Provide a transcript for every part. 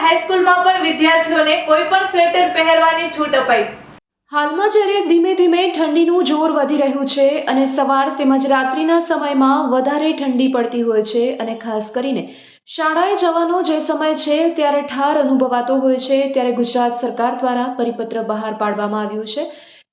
હાઈસ્કૂલમાં પણ વિદ્યાર્થીઓને કોઈ પણ સ્વેટર પહેરવાની છૂટ અપાઈ. હાલમાં જ્યારે ધીમે ધીમે ઠંડીનું જોર વધી રહ્યું છે અને સવાર તેમજ રાત્રિના સમયમાં વધારે ઠંડી પડતી હોય છે અને ખાસ કરીને શાળાએ જવાનો જે સમય છે ત્યારે ઠાર અનુભવાતો હોય છે, ત્યારે ગુજરાત સરકાર દ્વારા પરિપત્ર બહાર પાડવામાં આવ્યું છે.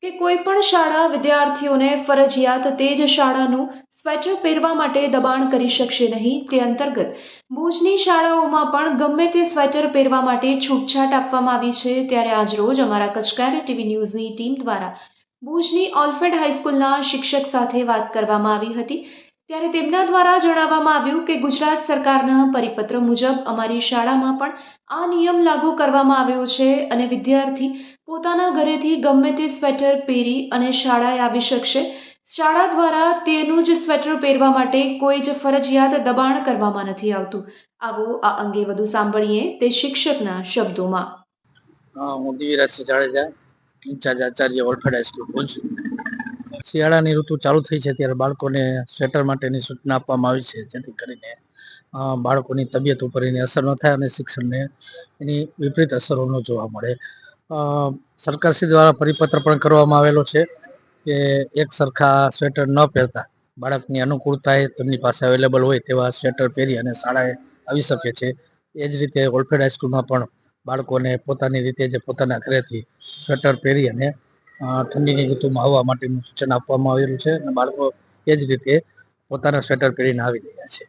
કે કોઈ પણ શાળા વિદ્યાર્થીઓને ફરજિયાત તે જ શાળાનું સ્વેટર પહેરવા માટે દબાણ કરી શકશે નહીં તે અંતર્ગત ભુજની શાળાઓમાં પણ ગમે તે સ્વેટર પહેરવા માટે છૂટછાટ આપવામાં આવી છે ત્યારે આજરોજ અમારા કચકારી ટીવી ન્યૂઝની ટીમ દ્વારા ભુજની ઓલ્ફેડ હાઈસ્કૂલના શિક્ષક સાથે વાત કરવામાં આવી હતી ત્યારે તેમના દ્વારા જણાવવામાં આવ્યું કે ગુજરાત સરકારના પરિપત્ર મુજબ અમારી શાળામાં પણ આ નિયમ લાગુ કરવામાં આવ્યો છે અને વિદ્યાર્થી પોતાના ઘરેથી ગમે તે સ્વેટર પહેરી અને શાળાએ આવી શકશે. શાળા દ્વારા તેનું જ સ્વેટર પહેરવા માટે કોઈ જ ફરજિયાત દબાણ કરવામાં નથી આવતું. આવો આ અંગે વધુ સાંભળીએ તે શિક્ષકના શબ્દોમાં. Divyarajsinh Jadeja, in charge Acharya ઓલ્ફેડ high school Bhuj. શિયાળાની ઋતુ ચાલુ થઈ છે ત્યારે બાળકોને સ્વેટર માટેની સૂચના આપવામાં આવી છે. જેથી કરીને બાળકોની તબિયત ઉપર એની અસર ન થાય અને શિક્ષણને એની વિપરીત અસરોનો જોવા મળે. સરકારશ્રી દ્વારા પરિપત્ર પણ કરવામાં આવેલો છે કે એક સરખા સ્વેટર ન પહેરતા. બાળકની અનુકૂળતાએ તેમની પાસે અવેલેબલ હોય તેવા સ્વેટર પહેરી અને શાળાએ આવી શકે છે. એ જ રીતે ઓલ્ફેડ હાઈસ્કૂલમાં પણ બાળકોને પોતાની રીતે જે પોતાના ઘરેથી સ્વેટર પહેરી અને ઠંડીની ઋતુમાં આવવા માટેનું સૂચન આપવામાં આવેલું છે અને બાળકો એ જ રીતે પોતાના સ્વેટર પહેરીને આવી રહ્યા છે.